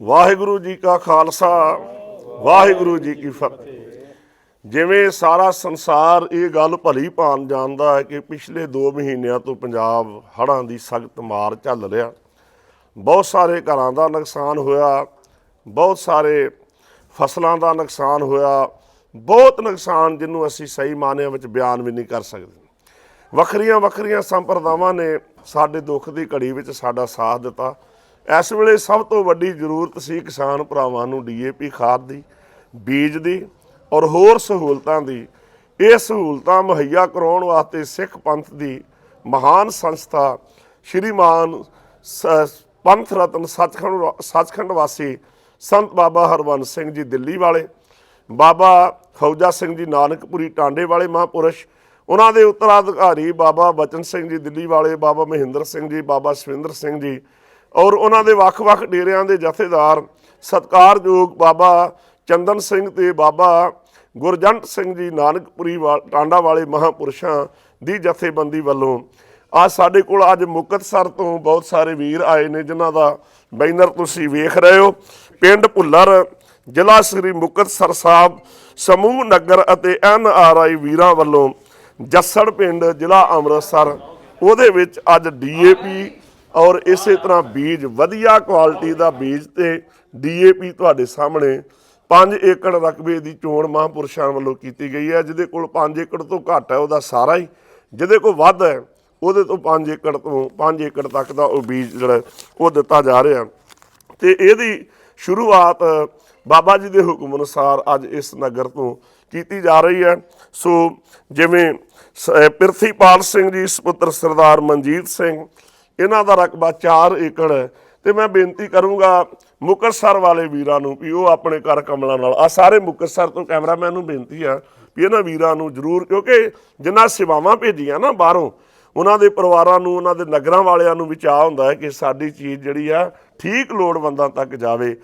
ਵਾਹਿਗੁਰੂ ਜੀ ਕਾ ਖਾਲਸਾ, ਵਾਹਿਗੁਰੂ ਜੀ ਕੀ ਫਤਿਹ। ਜਿਵੇਂ ਸਾਰਾ ਸੰਸਾਰ ਇਹ ਗੱਲ ਭਲੀ ਭਾਨ ਜਾਣਦਾ ਹੈ ਕਿ ਪਿਛਲੇ 2 ਮਹੀਨਿਆਂ ਤੋਂ ਪੰਜਾਬ ਹੜ੍ਹਾਂ ਦੀ ਸਖਤ ਮਾਰ ਝੱਲ ਰਿਹਾ। ਬਹੁਤ ਸਾਰੇ ਘਰਾਂ ਦਾ ਨੁਕਸਾਨ ਹੋਇਆ, ਬਹੁਤ ਸਾਰੇ ਫਸਲਾਂ ਦਾ ਨੁਕਸਾਨ ਹੋਇਆ, ਬਹੁਤ ਨੁਕਸਾਨ ਜਿਹਨੂੰ ਅਸੀਂ ਸਹੀ ਮਾਨਿਆਂ ਵਿੱਚ ਬਿਆਨ ਵੀ ਨਹੀਂ ਕਰ ਸਕਦੇ। ਵੱਖਰੀਆਂ ਵੱਖਰੀਆਂ ਸੰਪਰਦਾਵਾਂ ਨੇ ਸਾਡੇ ਦੁੱਖ ਦੀ ਘੜੀ ਵਿੱਚ ਸਾਡਾ ਸਾਥ ਦਿੱਤਾ। ਇਸ ਵੇਲੇ ਸਭ ਤੋਂ ਵੱਡੀ ਜ਼ਰੂਰਤ ਸੀ ਕਿਸਾਨ ਭਰਾਵਾਂ ਨੂੰ ਡੀਏਪੀ ਖਾਦ ਦੀ, ਬੀਜ ਦੀ ਔਰ ਹੋਰ ਸਹੂਲਤਾਂ ਦੀ। ਇਹ ਸਹੂਲਤਾਂ ਮੁਹੱਈਆ ਕਰਾਉਣ ਵਾਸਤੇ ਸਿੱਖ ਪੰਥ ਦੀ ਮਹਾਨ ਸੰਸਥਾ ਸ਼੍ਰੀਮਾਨ ਸ- ਪੰਥ ਰਤਨ ਸੱਚਖੰਡ ਸੱਚਖੰਡ ਵਾਸੀ ਸੰਤ ਬਾਬਾ ਹਰਵੰਸ ਸਿੰਘ ਜੀ ਦਿੱਲੀ ਵਾਲੇ, ਬਾਬਾ ਫੌਜਾ ਸਿੰਘ ਜੀ ਨਾਨਕਪੁਰੀ ਟਾਂਡੇ ਵਾਲੇ ਮਹਾਂਪੁਰਸ਼, ਉਹਨਾਂ ਦੇ ਉੱਤਰਾਧਿਕਾਰੀ ਬਾਬਾ ਬਚਨ ਸਿੰਘ ਜੀ ਦਿੱਲੀ ਵਾਲੇ, ਬਾਬਾ ਮਹਿੰਦਰ ਸਿੰਘ ਜੀ, ਬਾਬਾ ਸਵਿੰਦਰ ਸਿੰਘ ਜੀ ਔਰ ਉਹਨਾਂ ਦੇ ਵੱਖ-ਵੱਖ ਡੇਰਿਆਂ ਦੇ ਜਥੇਦਾਰ ਸਤਕਾਰਯੋਗ ਬਾਬਾ ਚੰਦਨ ਸਿੰਘ ਤੇ ਬਾਬਾ ਗੁਰਜੰਟ ਸਿੰਘ ਜੀ ਨਾਨਕਪੁਰੀ ਵਾ- ਟਾਂਡਾ ਵਾਲੇ ਮਹਾਂਪੁਰਸ਼ਾਂ ਦੀ ਜਥੇਬੰਦੀ ਵੱਲੋਂ ਅੱਜ ਸਾਡੇ ਕੋਲ ਅੱਜ ਮੁਕਤਸਰ ਤੋਂ ਬਹੁਤ ਸਾਰੇ ਵੀਰ ਆਏ ਨੇ, ਜਿਨ੍ਹਾਂ ਦਾ ਬੈਨਰ ਤੁਸੀਂ ਵੇਖ ਰਹੇ ਹੋ। ਪਿੰਡ ਭੁੱਲਰ, ਜ਼ਿਲ੍ਹਾ ਸ੍ਰੀ ਮੁਕਤਸਰ ਸਾਹਿਬ, ਸਮੂਹ ਨਗਰ ਅਤੇ ਐਨ ਆਰ ਆਈ ਵੀਰਾਂ ਵੱਲੋਂ ਜੱਸੜ ਪਿੰਡ ਜ਼ਿਲ੍ਹਾ ਅੰਮ੍ਰਿਤਸਰ, ਉਹਦੇ ਵਿੱਚ ਅੱਜ ਡੀਏਪੀ ਔਰ ਇਸੇ ਤਰ੍ਹਾਂ ਬੀਜ, ਵਧੀਆ ਕੁਆਲਿਟੀ ਦਾ ਬੀਜ ਤੇ ਡੀਏਪੀ ਤੁਹਾਡੇ ਸਾਹਮਣੇ 5 ਏਕੜ ਰਕਬੇ ਦੀ ਚੋਣ ਮਹਾਂਪੁਰਸ਼ਾਂ ਵੱਲੋਂ ਕੀਤੀ ਗਈ ਹੈ, ਜਿਹਦੇ ਕੋਲ 5 ਏਕੜ ਤੋਂ ਘੱਟ ਹੈ, ਉਹਦਾ ਸਾਰਾ ਹੀ। ਜਿਹਦੇ ਕੋਲ ਵੱਧ ਹੈ, ਉਹਦੇ ਤੋਂ 5 ਏਕੜ ਤੋਂ 5 ਏਕੜ ਤੱਕ ਦਾ ਉਹ ਬੀਜ ਜਿਹੜਾ ਉਹ ਦਿੱਤਾ ਜਾ ਰਿਹਾ। ਤੇ ਇਹਦੀ ਸ਼ੁਰੂਆਤ ਬਾਬਾ ਜੀ ਦੇ ਹੁਕਮ ਅਨੁਸਾਰ ਅੱਜ ਇਸ ਨਗਰ ਤੋਂ ਕੀਤੀ ਜਾ ਰਹੀ ਹੈ। ਸੋ ਜਿਵੇਂ ਸ- ਅਹ ਪਿਰਥੀਪਾਲ ਸਿੰਘ ਜੀ, ਸੁਪੁੱਤਰ ਸਰਦਾਰ ਮਨਜੀਤ ਸਿੰਘ ਇਹਨਾਂ ਦਾ ਰਕਬਾ 4 ਏਕੜ ਹੈ। ਤੇ ਮੈਂ ਬੇਨਤੀ ਕਰੂੰਗਾ ਮੁਕਤਸਰ ਵਾਲੇ ਵੀਰਾਂ ਨੂੰ ਵੀ ਉਹ ਆਪਣੇ ਘਰ ਕਮਲਾਂ ਨਾਲ ਆ ਸਾਰੇ ਮੁਕਤਸਰ ਤੋਂ ਕੈਮਰਾਮੈਨ ਨੂੰ ਬੇਨਤੀ ਆ ਵੀ ਇਹਨਾਂ ਵੀਰਾਂ ਨੂੰ ਜ਼ਰੂਰ, ਕਿਉਂਕਿ ਜਿੰਨਾ ਸੇਵਾਵਾਂ ਭੇਜੀਆਂ ਨਾ ਬਾਹਰੋਂ, ਉਹਨਾਂ ਦੇ ਪਰਿਵਾਰਾਂ ਨੂੰ, ਉਹਨਾਂ ਦੇ ਨਗਰਾਂ ਵਾਲਿਆਂ ਨੂੰ ਵੀ ਚਾਹ ਹੁੰਦਾ ਹੈ ਕਿ ਸਾਡੀ ਚੀਜ਼ ਜਿਹੜੀ ਆ ਠੀਕ ਲੋੜਵੰਦਾਂ ਤੱਕ ਜਾਵੇ।